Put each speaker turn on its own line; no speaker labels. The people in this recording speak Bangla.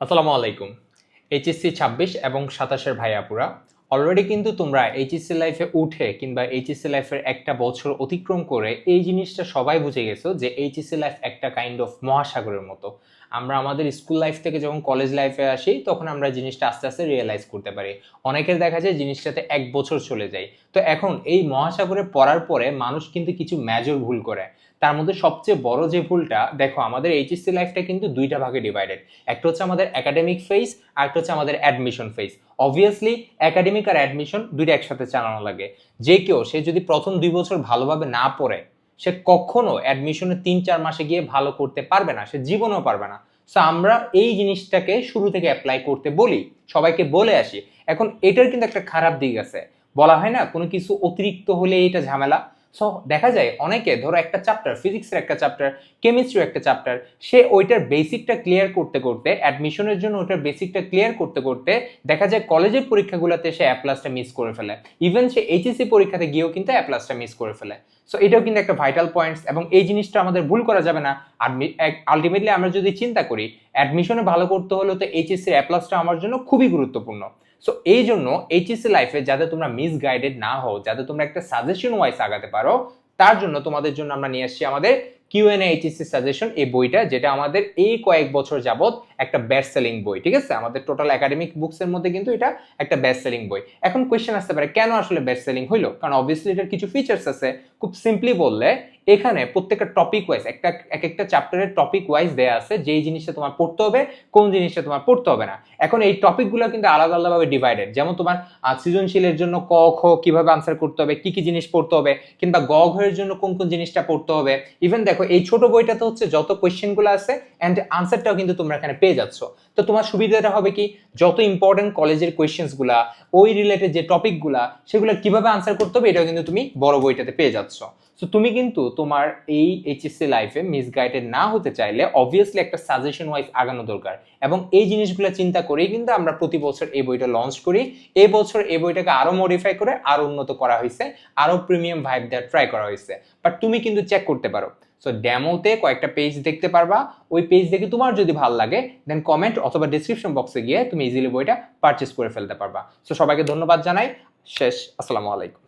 আসসালামু আলাইকুম। এইচএসসি ছাব্বিশ এবং সাতাশের ভাইয়াপুরা অলরেডি কিন্তু তোমরা এইচএসসি লাইফে উঠে কিংবা এইচএসসি লাইফের একটা বছর অতিক্রম করে এই জিনিসটা সবাই বুঝে গেছো যে এইচএসসি লাইফ একটা কাইন্ড অফ মহাসাগরের মতো। আমরা আমাদের স্কুল লাইফ থেকে যখন কলেজ লাইফে আসি, তখন আমরা জিনিসটা আস্তে আস্তে রিয়েলাইজ করতে পারি। অনেকের দেখা যায় জিনিসটাতে এক বছর চলে যায়। তো এখন এই মহাসাগরে পড়ার পরে মানুষ কিন্তু কিছু মেজর ভুল করে। তার মধ্যে সবচেয়ে বড় যে ভুলটা, দেখো আমাদের এইচএসসি লাইফটা কিন্তু দুইটা ভাগে ডিভাইডেড একটা হচ্ছে আমাদের একাডেমিক ফেজ আর একটা হচ্ছে আমাদের অ্যাডমিশন ফেজ অবভিয়াসলি একাডেমিক আর অ্যাডমিশন দুইটা একসাথে চালানো লাগে। যে কেউ, সে যদি প্রথম দুই বছর ভালোভাবে না পড়ে, সে কখনো অ্যাডমিশনে তিন, চার মাসে গিয়ে ভালো করতে পারবে না, সে জীবনেও পারবে না। সো আমরা এই জিনিসটাকে শুরু থেকে অ্যাপ্লাই করতে বলি, সবাইকে বলে আসি। এখন এটার কিন্তু একটা খারাপ দিক আছে। বলা হয় না, কোনো কিছু অতিরিক্ত হলে এটা ঝামেলা। সো দেখা যায় অনেকে, ধরো একটা চ্যাপ্টার ফিজিক্সের একটা চ্যাপ্টার কেমিস্ট্রির একটা চ্যাপ্টার সে ওইটার বেসিকটা ক্লিয়ার করতে করতে অ্যাডমিশনের জন্য ওইটার বেসিকটা ক্লিয়ার করতে করতে, দেখা যায় কলেজের পরীক্ষাগুলোতে সে অ্যাপ্লাসটা মিস করে ফেলে। ইভেন সে এইচএসসি পরীক্ষাতে গিয়েও কিন্তু অ্যাপ্লাসটা মিস করে ফেলে। সো এটাও কিন্তু একটা ভাইটাল পয়েন্টস এবং এই জিনিসটা আমাদের ভুল করা যাবে না। আলটিমেটলি আমরা যদি চিন্তা করি অ্যাডমিশনে ভালো করতে হলে তো এইচএসসি অ্যাপ্লাসটা আমার জন্য খুবই গুরুত্বপূর্ণ। সো এই জন্য এইচএসসি লাইফে যাতে তোমরা মিস গাইডেড না হও, যাতে তোমরা একটা সাজেশন ওয়াইজ আগাতে পারো, তার জন্য তোমাদের জন্য আমরা নিয়ে আসছি আমাদের কিউ কিউএনএ এইচএসসি সাজেশন এই বইটা, যেটা আমাদের এই কয়েক বছর যাবত একটা বেস্ট সেলিং বই, ঠিক আছে? আমাদের টোটাল একাডেমিক বুকসের মধ্যে কিন্তু এটা একটা বেস্ট সেলিং বই। এখন কোয়েশ্চেন আসতে পারে, কেন আসলে বেস্ট সেলিং হইল? কারণ অবভিয়াসলি এটার কিছু ফিচার্স আছে। খুব সিম্পলি বললে এখানে প্রত্যেকটা টপিক ওয়াইজ একটা এক একটা চ্যাপ্টারের টপিক ওয়াইজ দেয়া আছে, যেই জিনিসটা তোমার পড়তে হবে, কোন জিনিসটা তোমার পড়তে হবে না। এখন এই টপিকগুলো কিন্তু আলাদা আলাদাভাবে ডিভাইডেড যেমন তোমার সৃজনশীলের জন্য ক, খ কীভাবে আনসার করতে হবে, কি কি জিনিস পড়তে হবে, কিংবা গ ঘের জন্য কোন কোন জিনিসটা পড়তে হবে। ইভেন দেখো, এই ছোট বইটাতে হচ্ছে যত কোয়েশ্চেনগুলো আছে অ্যান্ড আনসারটাও কিন্তু তোমরা এখানে পেয়ে যাচ্ছ। তো তোমার সুবিধাটা হবে কি, যত ইম্পর্টেন্ট কলেজের কোয়েশ্চেন্সগুলা ওই রিলেটেড যে টপিকগুলা সেগুলো কীভাবে আনসার করতে হবে, এটাও কিন্তু তুমি বড় বইটাতে পেয়ে যাচ্ছ। তো তুমি কিন্তু তোমার এই এইচএসসি লাইফে মিসগাইডেড না হতে চাইলে অবভিয়াসলি একটা সাজেশন ওয়াইজ আগানো দরকার। এবং এই জিনিসগুলো চিন্তা করেই কিন্তু আমরা প্রতি বছর এই বইটা লঞ্চ করি। এই বছর এই বইটাকে আরও মডিফাই করে আরও উন্নত করা হয়েছে, আরও প্রিমিয়াম ভাইব দেওয়ার ট্রাই করা হয়েছে। বাট তুমি কিন্তু চেক করতে পারো। সো ড্যামোতে কয়েকটা পেজ দেখতে পারবা। ওই পেজ দেখে তোমার যদি ভালো লাগে দেন কমেন্ট অথবা ডিসক্রিপশন বক্সে গিয়ে তুমি ইজিলি বইটা পারচেস করে ফেলতে পারবা। সো সবাইকে ধন্যবাদ জানাই। শেষ। আসসালামু আলাইকুম।